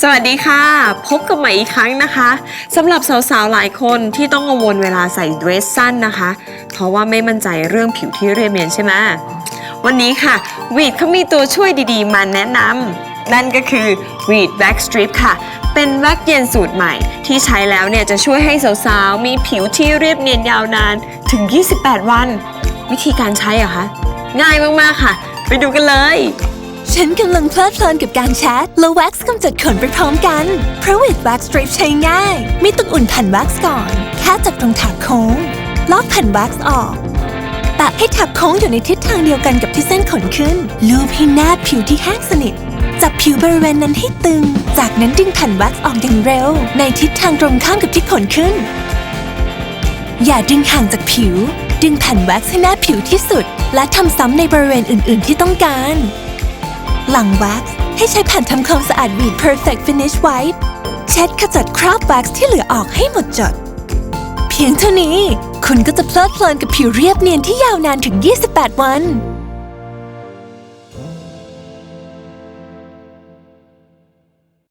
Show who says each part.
Speaker 1: สวัสดีค่ะ พบกับใหม่อีกครั้งนะคะสำหรับสาวๆ หลายคนที่ต้องกังวลเวลาใส่เดรสสั้นนะคะ เพราะว่าไม่มั่นใจเรื่องผิวที่เรียบเนียนใช่ไหมวันนี้ค่ะวีดเขามีตัวช่วยดีๆ มาแนะนำนั่นก็คือวีดแว็กสตริปค่ะ เป็นแว็กเย็นสูตรใหม่ ที่ใช้แล้วเนี่ยจะช่วยให้สาวๆ มีผิวที่เรียบเนียนยาวนานถึง 28 วัน วิธีการใช้อะคะง่ายมากๆค่ะ ไปดูกันเลย
Speaker 2: ฉันกำลังเพลิดเพลินกับการแชทแล้วแว็กซ์กำจัดขนไปพร้อมกัน เพราะวิดแว็กซ์สตริปใช้ง่าย ไม่ต้องอุ่นแผ่นแว็กซ์ก่อน แค่จับตรงแถบโค้ง ลอกแผ่นแว็กซ์ออกแตะให้แถบโค้งอยู่ในทิศทางเดียวกันกับที่เส้นขนขึ้น ลูบให้แนบผิวที่แห้งสนิท จับผิวบริเวณนั้นให้ตึง จากนั้นดึงแผ่นแว็กซ์ออกอย่างเร็ว ในทิศทางตรงข้ามกับที่ขนขึ้น อย่าดึงห่างจากผิว ดึงแผ่นแว็กซ์ให้แนบผิวที่สุด และทำซ้ำในบริเวณอื่น ๆ ที่ต้องการ หลังแว็กซ์ให้ใช้แผ่นทำความสะอาดวีด Perfect Finish Wipe เช็ดขจัดคราบแว็กซ์ที่เหลือออกให้หมดจด เพียงเท่านี้ คุณก็จะเพลิดเพลินกับผิวเรียบเนียนที่ยาวนานถึง 28 วัน